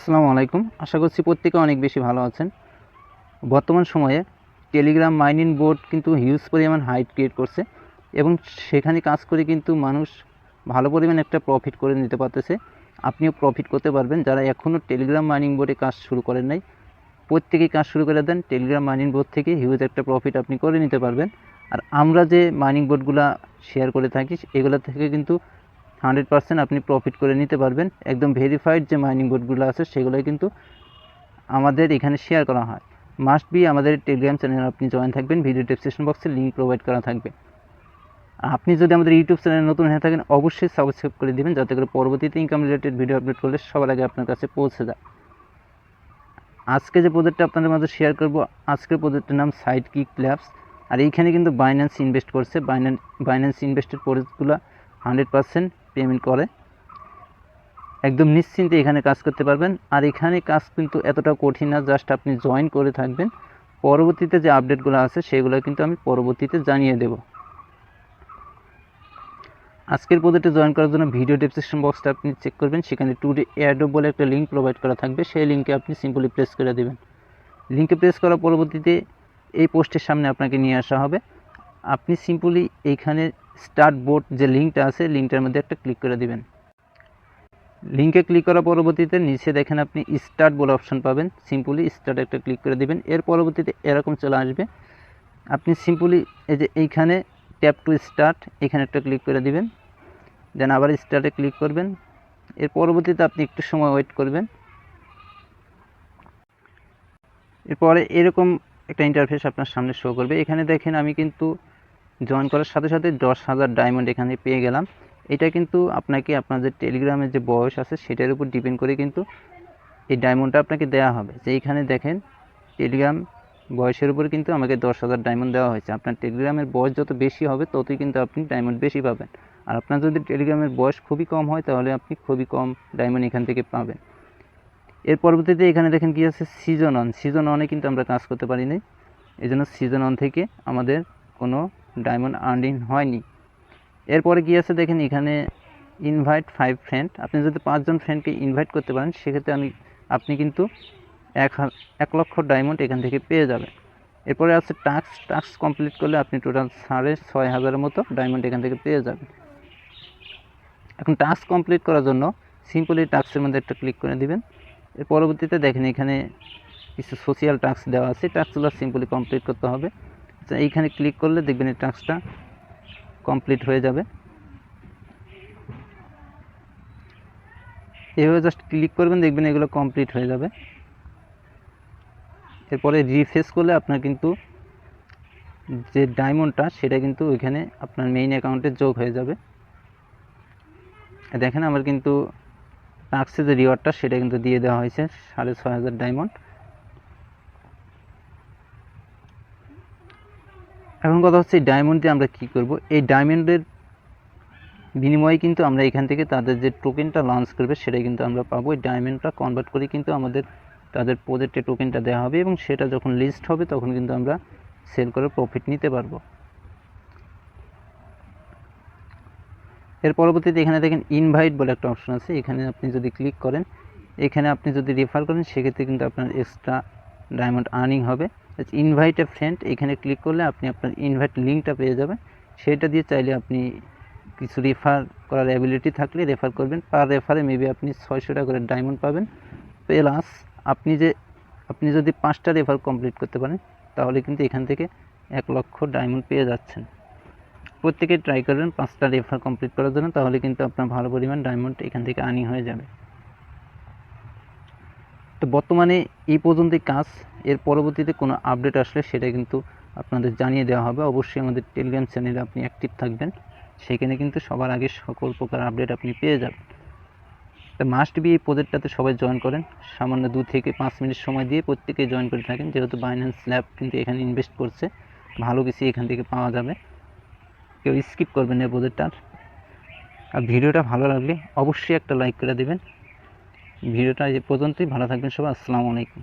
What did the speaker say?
আসসালামু আলাইকুম। আশা করছি প্রত্যেকে অনেক বেশি ভালো আছেন। বর্তমান সময়ে টেলিগ্রাম মাইনিং বোর্ড কিন্তু হিউজ পরিমাণ হাইট ক্রিয়েট করছে এবং সেখানে কাজ করে কিন্তু মানুষ ভালো পরিমাণ একটা প্রফিট করে নিতে পারতেছে। আপনিও প্রফিট করতে পারবেন। যারা এখনও টেলিগ্রাম মাইনিং বোর্ডে কাজ শুরু করেন নাই প্রত্যেকেই কাজ শুরু করে দেন। টেলিগ্রাম মাইনিং বোর্ড থেকে হিউজ একটা প্রফিট আপনি করে নিতে পারবেন। আর আমরা যে মাইনিং বোর্ডগুলো শেয়ার করে থাকি, এগুলো থেকে কিন্তু হান্ড্রেড পার্সেন্ট আপনি প্রফিট করে নিতে পারবেন। একদম ভেরিফাইড যে মাইনিং বোর্ডগুলো আছে, সেগুলোই কিন্তু আমাদের এখানে শেয়ার করা হয়। মাস্ট বি আমাদের টেলিগ্রাম চ্যানেল আপনি জয়েন থাকবেন ভিডিও ডেসক্রিপশন বক্সে লিঙ্ক প্রোভাইড করা থাকবে। আপনি যদি আমাদের ইউটিউব চ্যানেল নতুন হয়ে থাকেন, অবশ্যই সাবস্ক্রাইব করে দিবেন, যাতে করে পরবর্তীতে ইনকাম রিলেটেড ভিডিও আপলোড করলে সবার আগে আপনার কাছে পৌঁছে যায়। আজকে যে প্রজেক্টটা আপনাদের মাঝে শেয়ার করব, আজকের প্রজেক্টের নাম সাইড কিক ল্যাবস আর এইখানে কিন্তু বাইন্যান্স ইনভেস্ট করছে। বাইন্যান্স বাইন্যান্স ইনভেস্টের প্রজেক্টগুলো হান্ড্রেড পার্সেন্ট পেমেন্ট করে। একদম নিশ্চিন্তে এখানে কাজ করতে পারবেন। আর এখানে কাজ কিন্তু এতটা কঠিন না জাস্ট আপনি জয়েন করে থাকবেন। পরবর্তীতে যে আপডেটগুলো আছে, সেগুলো কিন্তু আমি পরবর্তীতে জানিয়ে দেব। আজকের প্রজেক্টে জয়েন করার জন্য ভিডিও ডেসক্রিপশন বক্সটা আপনি চেক করবেন। সেখানে টু ডে এয়ারডোপ বলে একটা লিঙ্ক প্রোভাইড করা থাকবে। সেই লিঙ্কে আপনি সিম্পলি প্রেস করে দেবেন। লিঙ্কে প্রেস করার পরবর্তীতে এই পোস্টের সামনে আপনাকে নিয়ে আসা হবে। আপনি সিম্পলি এইখানে স্টার্ট বোর্ড যে লিঙ্কটা আছে লিঙ্কটার মধ্যে একটা ক্লিক করে দিবেন। লিঙ্কে ক্লিক করার পরবর্তীতে নিচে দেখেন আপনি স্টার্ট বলে অপশান পাবেন। সিম্পলি স্টার্ট একটা ক্লিক করে দিবেন। এর পরবর্তীতে এরকম চলে আসবে। আপনি সিম্পলি এই যে এইখানে ট্যাপ টু স্টার্ট এখানে একটা ক্লিক করে দিবেন। দেন আবার স্টার্টে ক্লিক করবেন। এর পরবর্তীতে আপনি একটু সময় ওয়েট করবেন। এরপরে এরকম একটা ইন্টারফেস আপনার সামনে শো করবে। এখানে দেখেন আমি কিন্তু জয়েন করার সাথে সাথে দশ হাজার ডায়মন্ড এখানে পেয়ে গেলাম। এটা কিন্তু আপনাকে আপনাদের টেলিগ্রামের যে বয়স আছে, সেটার উপর ডিপেন্ড করে কিন্তু এই ডায়মন্ডটা আপনাকে দেওয়া হবে। যে এইখানে দেখেন টেলিগ্রাম বয়সের উপর কিন্তু আমাকে দশ হাজার ডায়মন্ড দেওয়া হয়েছে। আপনার টেলিগ্রামের বয়স যত বেশি হবে, ততই কিন্তু আপনি ডায়মন্ড বেশি পাবেন। আর আপনার যদি টেলিগ্রামের বয়স খুবই কম হয়, তাহলে আপনি খুবই কম ডায়মন্ড এখান থেকে পাবেন। এর পরবর্তীতে এখানে দেখেন কি আছে সিজন অন সিজন অনে কিন্তু আমরা কাজ করতে পারি নাই। এই জন্য সিজন অন থেকে আমাদের কোনো ডায়মন্ড আর্নিং হয়নি। এরপরে কি আছে দেখেন, এখানে ইনভাইট ফাইভ ফ্রেন্ড আপনি যদি পাঁচজন ফ্রেন্ডকে ইনভাইট করতে পারেন, সেক্ষেত্রে আমি, আপনি কিন্তু এক এক লক্ষ ডায়মন্ড এখান থেকে পেয়ে যাবেন। এরপরে আছে টাস্ক টাস্ক কমপ্লিট করলে আপনি টোটাল সাড়ে ছয় হাজারের মতো ডায়মন্ড এখান থেকে পেয়ে যাবেন। এখন টাস্ক কমপ্লিট করার জন্য সিম্পলি টাস্কের মধ্যে একটা ক্লিক করে দিবেন। এর পরবর্তীতে দেখেন এখানে কিছু সোশিয়াল টাস্ক দেওয়া আছে। টাস্কগুলো সিম্পলি কমপ্লিট করতে হবে। এইখানে ক্লিক করলে দেখবেন এই টাস্কটা কমপ্লিট হয়ে যাবে। এভাবে জাস্ট ক্লিক করবেন, দেখবেন এগুলো কমপ্লিট হয়ে যাবে। এরপরে রিফ্রেশ করলে আপনার কিন্তু যে ডায়মন্ডটা সেটা কিন্তু ওইখানে আপনার মেইন অ্যাকাউন্টে যোগ হয়ে যাবে। দেখেন আমার কিন্তু টাক্সে যে রিওয়ার্ডটা সেটা কিন্তু দিয়ে দেওয়া হয়েছে সাড়ে ছয় হাজার ডায়মন্ড এখন কথা হচ্ছে এই ডায়মন্ড দিয়ে আমরা কী করব? এই ডায়মন্ডের বিনিময়ে কিন্তু আমরা এখান থেকে তাদের যে টোকেনটা লঞ্চ করবে, সেটাই কিন্তু আমরা পাবো। এই ডায়মন্ডটা কনভার্ট করে কিন্তু আমাদের তাদের প্রজেক্টে টোকেনটা দেওয়া হবে এবং সেটা যখন লিস্ট হবে, তখন কিন্তু আমরা সেল করে প্রফিট নিতে পারব। এর পরবর্তীতে এখানে দেখেন ইনভাইট বলে একটা অপশন আছে। এখানে আপনি যদি ক্লিক করেন, এখানে আপনি যদি রেফার করেন, সেক্ষেত্রে কিন্তু আপনার এক্সট্রা ডায়মন্ড আর্নিং হবে। ইনভাইট এ ফ্রেন্ড এখানে ক্লিক করলে আপনি আপনার ইনভাইট লিঙ্কটা পেয়ে যাবেন। সেটা দিয়ে চাইলে আপনি কিছু রেফার করার অ্যাবিলিটি থাকলে রেফার করবেন। পার রেফারে মেবি আপনি ছয়শো টাকা করে ডায়মন্ড পাবেন। প্লাস আপনি যে, আপনি যদি পাঁচটা রেফার কমপ্লিট করতে পারেন, তাহলে কিন্তু এখান থেকে এক লক্ষ ডায়মন্ড পেয়ে যাচ্ছেন। প্রত্যেকে ট্রাই করবেন পাঁচটা রেফার কমপ্লিট করার জন্য, তাহলে কিন্তু আপনার ভালো পরিমাণ ডায়মন্ড এখান থেকে আর্নিং হয়ে যাবে। তো বর্তমানে এই পর্যন্তই কাজ। এর পরবর্তীতে কোনো আপডেট আসলে সেটা কিন্তু আপনাদের জানিয়ে দেওয়া হবে। অবশ্যই আমাদের টেলিগ্রাম চ্যানেলে আপনি অ্যাক্টিভ থাকবেন। সেখানে কিন্তু সবার আগে সকল প্রকার আপডেট আপনি পেয়ে যাবেন। তো মাস্ট বি এই প্রজেক্টটাতে সবাই জয়েন করেন। সামান্য দু থেকে পাঁচ মিনিট সময় দিয়ে প্রত্যেকেই জয়েন করে থাকেন। যেহেতু বাইন্যান্স ল্যাব কিন্তু এখানে ইনভেস্ট করছে, ভালো কিছু এখান থেকে পাওয়া যাবে। কেউ স্কিপ করবেন এই প্রজেক্টটার আর ভিডিওটা ভালো লাগলে অবশ্যই একটা লাইক করে দেবেন। ভিডিওটা এই পর্যন্তই। ভালো থাকবেন সবাই। আসসালামু আলাইকুম।